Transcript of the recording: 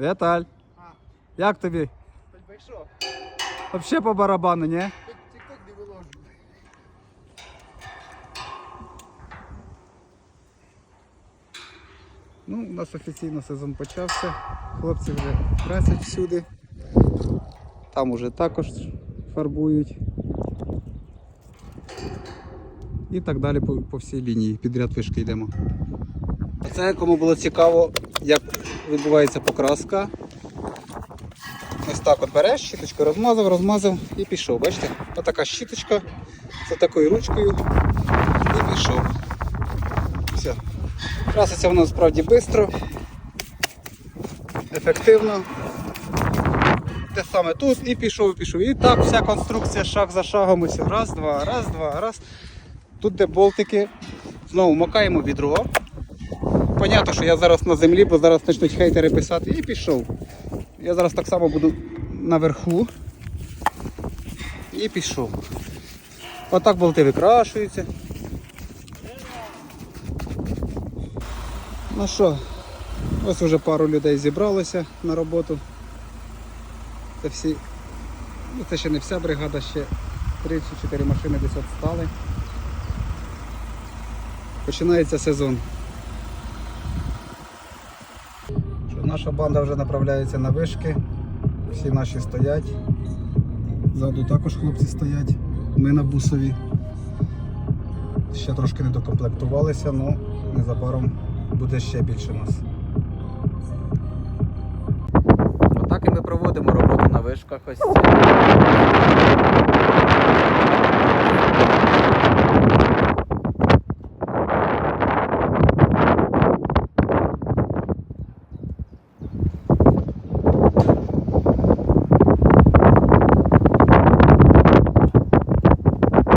Віталь, А, як тобі? хоч би що, Взагалі по барабану, ні? хоч тік-ток не виложу. Ну, у нас офіційно сезон почався. Хлопці вже красять всюди. Там уже також фарбують. І так далі по, по всій лінії. Підряд вишки йдемо. А це кому було цікаво, як відбувається покраска. Ось так от береш, щіточку розмазав, розмазав і пішов. Бачите? Отака щіточка з такою ручкою і пішов. Все. Краситься воно справді швидко, ефективно. Те саме тут і пішов, і пішов. І так вся конструкція шаг за шагом. Ось раз, два, раз, два, раз. Тут де болтики. Знову макаємо відро. Понятно, що я зараз на землі, бо зараз почнуть хейтери писати. І пішов. Я зараз так само буду наверху. І пішов. Отак болти викрашуються. Ну що, ось вже пару людей зібралося на роботу. Це всі, ну це ще не вся бригада, ще 3 чи 4 машини десь от. Починається сезон. Наша банда вже направляється на вишки. Всі наші стоять. Ззаду також хлопці стоять. Ми на бусові. Ще трошки не докомплектувалися, але незабаром буде ще більше нас. Отак і ми проводимо роботу на вишках. Ось